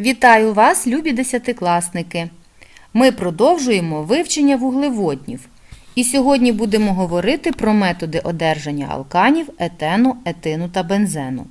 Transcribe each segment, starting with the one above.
Вітаю вас, любі десятикласники! Ми продовжуємо вивчення вуглеводнів. І сьогодні будемо говорити про методи одержання алканів, етену, етину та бензену.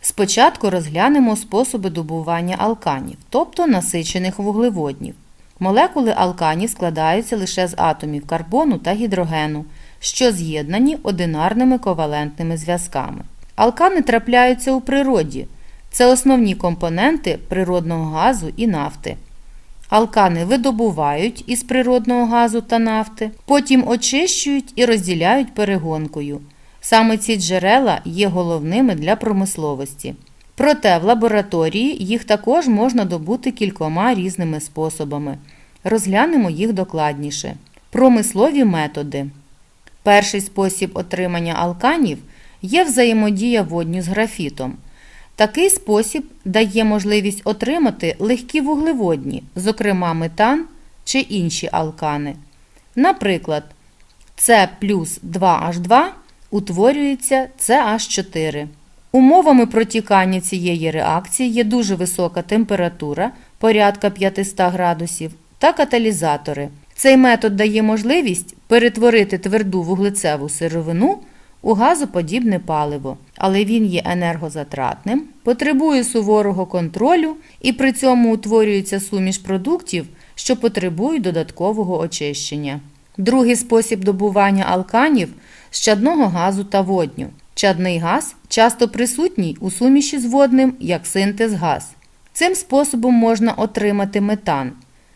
Спочатку розглянемо способи добування алканів, тобто насичених вуглеводнів. Молекули алканів складаються лише з атомів карбону та гідрогену, що з'єднані одинарними ковалентними зв'язками. Алкани трапляються у природі. Це основні компоненти природного газу і нафти. Алкани видобувають із природного газу та нафти, потім очищують і розділяють перегонкою. Саме ці джерела є головними для промисловості. Проте в лабораторії їх також можна добути кількома різними способами. Розглянемо їх докладніше. Промислові методи. Перший спосіб отримання алканів є взаємодія водню з графітом. Такий спосіб дає можливість отримати легкі вуглеводні, зокрема метан чи інші алкани. Наприклад, С плюс 2H2 утворюється CH4. Умовами протікання цієї реакції є дуже висока температура порядка 500 градусів та каталізатори. Цей метод дає можливість перетворити тверду вуглецеву сировину у газоподібне паливо, але він є енергозатратним, потребує суворого контролю і при цьому утворюється суміш продуктів, що потребують додаткового очищення. Другий спосіб добування алканів з газу та водню. Чадний газ часто присутній у суміші з водним як синтез газ. Цим способом можна отримати метан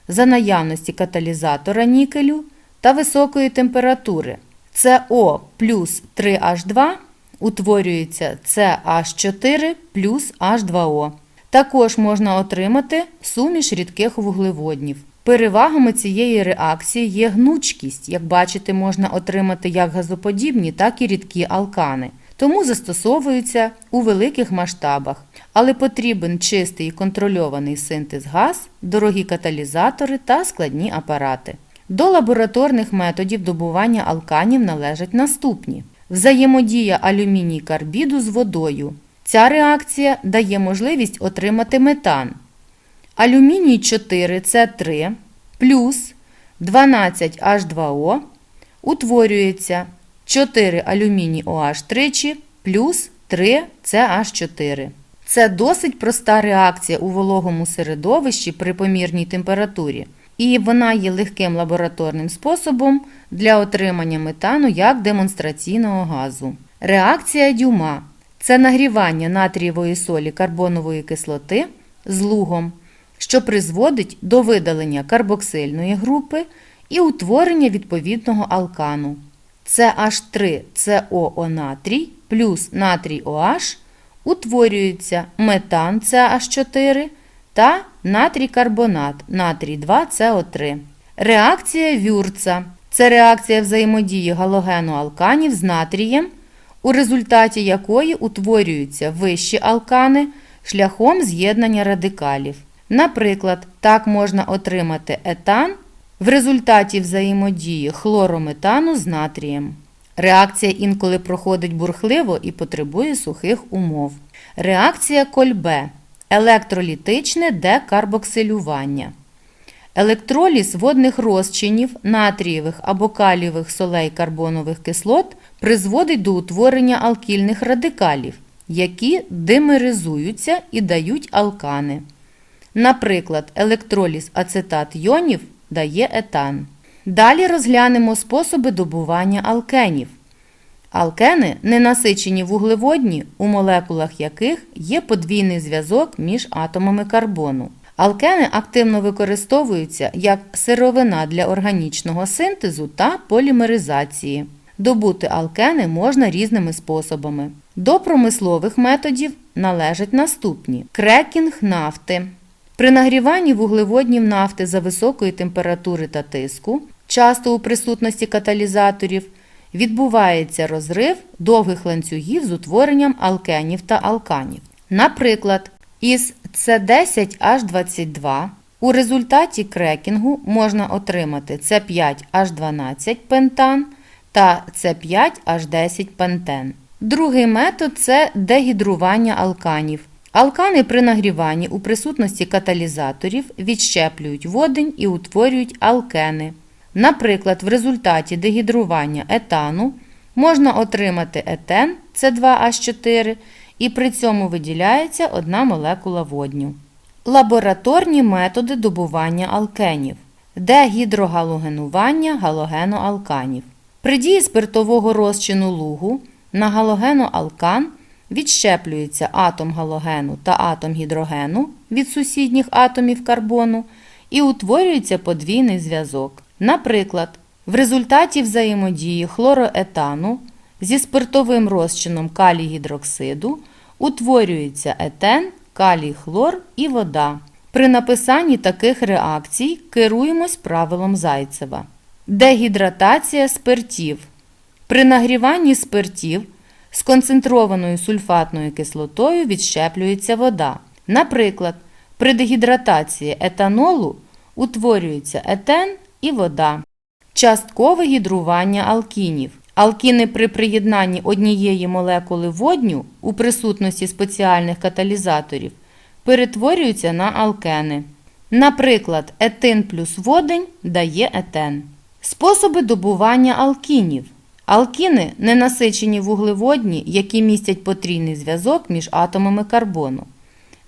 за наявності каталізатора нікелю та високої температури. СО плюс 3H2 утворюється CH4 плюс H2O. Також можна отримати суміш рідких вуглеводнів. Перевагами цієї реакції є гнучкість. Як бачите, можна отримати як газоподібні, так і рідкі алкани. Тому застосовуються у великих масштабах, але потрібен чистий і контрольований синтез газ, дорогі каталізатори та складні апарати. До лабораторних методів добування алканів належать наступні: взаємодія алюміній карбіду з водою. Ця реакція дає можливість отримати метан. Алюміній 4С3 плюс 12H2O утворюється 4 алюміній OH тричі плюс 3 CH4. Це досить проста реакція у вологому середовищі при помірній температурі, і вона є легким лабораторним способом для отримання метану як демонстраційного газу. Реакція дюма це нагрівання натрієвої солі карбонової кислоти з лугом, що призводить до видалення карбоксильної групи і утворення відповідного алкану. CH3COO натрій плюс натрій OH утворюється метан CH4 та натрій карбонат натрій 2СО3. Реакція Вюрца це реакція взаємодії галогену алканів з натрієм, у результаті якої утворюються вищі алкани шляхом з'єднання радикалів. Наприклад, так можна отримати етан в результаті взаємодії хлорометану з натрієм. Реакція інколи проходить бурхливо і потребує сухих умов. Реакція Кольбе електролітичне декарбоксилювання. Електроліз водних розчинів натрієвих або калієвих солей карбонових кислот призводить до утворення алкільних радикалів, які димеризуються і дають алкани. Наприклад, електроліз ацетат йонів дає етан. Далі розглянемо способи добування алкенів. Алкени ненасичені вуглеводні, у молекулах яких є подвійний зв'язок між атомами карбону. Алкени активно використовуються як сировина для органічного синтезу та полімеризації. Добути алкени можна різними способами. До промислових методів належать наступні: крекінг нафти. При нагріванні вуглеводнів нафти за високої температури та тиску, часто у присутності каталізаторів, відбувається розрив довгих ланцюгів з утворенням алкенів та алканів. Наприклад, із С10H22 у результаті крекінгу можна отримати С5H12 пентан та С5H10 пентен. Другий метод це дегідрування алканів Алкани при нагріванні у присутності каталізаторів відщеплюють водень і утворюють алкени. Наприклад, в результаті дегідрування етану можна отримати етен С2H4 і при цьому виділяється одна молекула водню. Лабораторні методи добування алкенів. Дегідрогалогенування галогеноалканів. При дії спиртового розчину лугу на галогеноалкан відщеплюється атом галогену та атом гідрогену від сусідніх атомів карбону і утворюється подвійний зв'язок. Наприклад, в результаті взаємодії хлороетану зі спиртовим розчином калій-гідроксиду утворюється етен, калій-хлор і вода. При написанні таких реакцій керуємось правилом Зайцева. Дегідратація спиртів. При нагріванні спиртів з концентрованою сульфатною кислотою відщеплюється вода. Наприклад, при дегідратації етанолу утворюється етен і вода. Часткове гідрування алкінів. Алкіни при приєднанні однієї молекули водню у присутності спеціальних каталізаторів перетворюються на алкени. Наприклад, етин плюс водень дає етен. Способи добування алкінів. Алкіни ненасичені вуглеводні, які містять потрійний зв'язок між атомами карбону.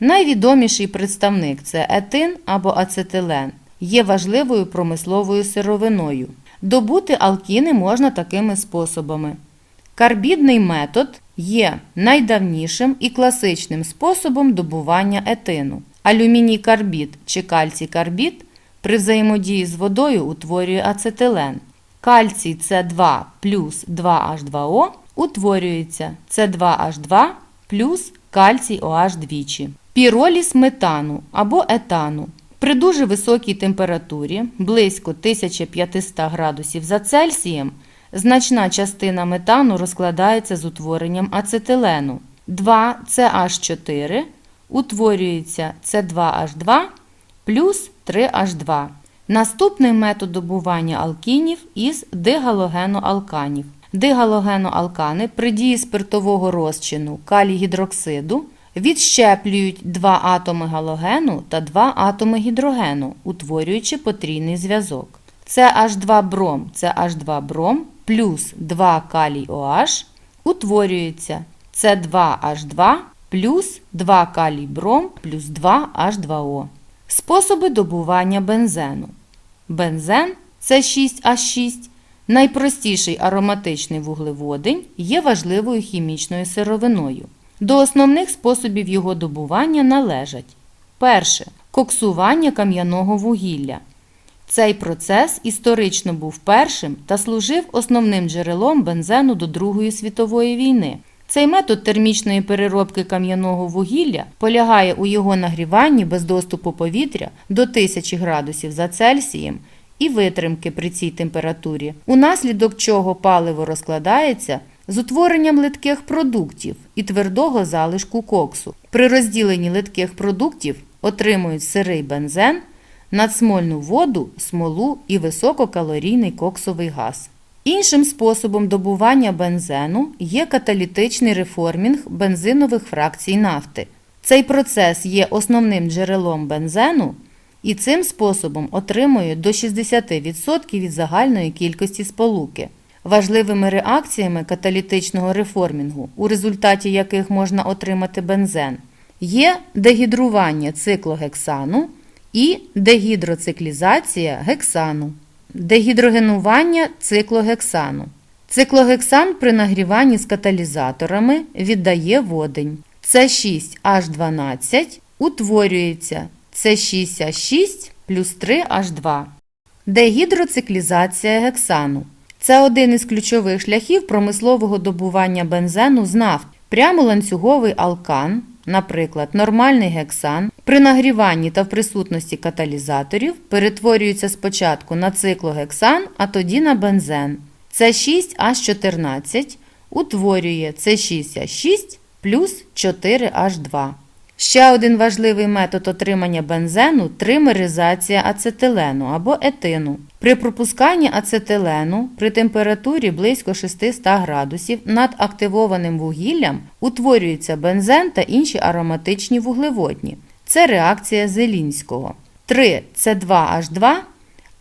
Найвідоміший представник це етин або ацетилен, є важливою промисловою сировиною. Добути алкіни можна такими способами. Карбідний метод є найдавнішим і класичним способом добування етину. Алюміній карбід чи кальцій карбід при взаємодії з водою утворює ацетилен. Кальцій С2 плюс 2H2O утворюється С2H2 плюс кальцій OH двічі. Піроліз метану або етану. При дуже високій температурі, близько 1500 градусів за Цельсієм, значна частина метану розкладається з утворенням ацетилену. 2CH4 утворюється С2H2 плюс 3H2. Наступний метод добування алкінів із дигалогеноалканів. Дигалогеноалкани при дії спиртового розчину калій-гідроксиду відщеплюють два атоми галогену та два атоми гідрогену, утворюючи потрійний зв'язок. Це H2 бром, це H2 бром плюс 2 калій OH утворюється С2H2 плюс 2 калій бром плюс 2 H2O. Способи добування бензену. Бензен це 6H6, найпростіший ароматичний вуглеводень, є важливою хімічною сировиною. До основних способів його добування належать перше коксування кам'яного вугілля. Цей процес історично був першим та служив основним джерелом бензену до Другої світової війни. Цей метод термічної переробки кам'яного вугілля полягає у його нагріванні без доступу повітря до 1000 градусів за Цельсієм і витримки при цій температурі, унаслідок чого паливо розкладається з утворенням литких продуктів і твердого залишку коксу. При розділенні литких продуктів отримують сирий бензен, надсмольну воду, смолу і висококалорійний коксовий газ. Іншим способом добування бензену є каталітичний реформінг бензинових фракцій нафти. Цей процес є основним джерелом бензену і цим способом отримує до 60% від загальної кількості сполуки. Важливими реакціями каталітичного реформінгу, у результаті яких можна отримати бензен, є дегідрування циклогексану і дегідроциклізація гексану. Дегідрогенування циклогексану. Циклогексан при нагріванні з каталізаторами віддає водень. С6H12 утворюється С6H6 плюс 3H2. Дегідроциклізація гексану. Це один із ключових шляхів промислового добування бензену з нафт. Прямоланцюговий алкан, наприклад, нормальний гексан, при нагріванні та в присутності каталізаторів перетворюється спочатку на циклогексан, а тоді на бензен. С6H14 утворює С6H6 плюс 4H2. Ще один важливий метод отримання бензену тримеризація ацетилену або етину. При пропусканні ацетилену при температурі близько 600 градусів над активованим вугіллям утворюється бензен та інші ароматичні вуглеводні. Це реакція Зелінського. 3 С2H2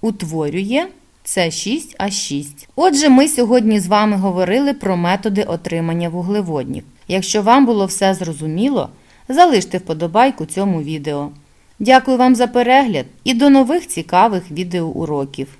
утворює С6H6. Отже, ми сьогодні з вами говорили про методи отримання вуглеводнів. Якщо вам було все зрозуміло, залиште вподобайку цьому відео. Дякую вам за перегляд і до нових цікавих відеоуроків.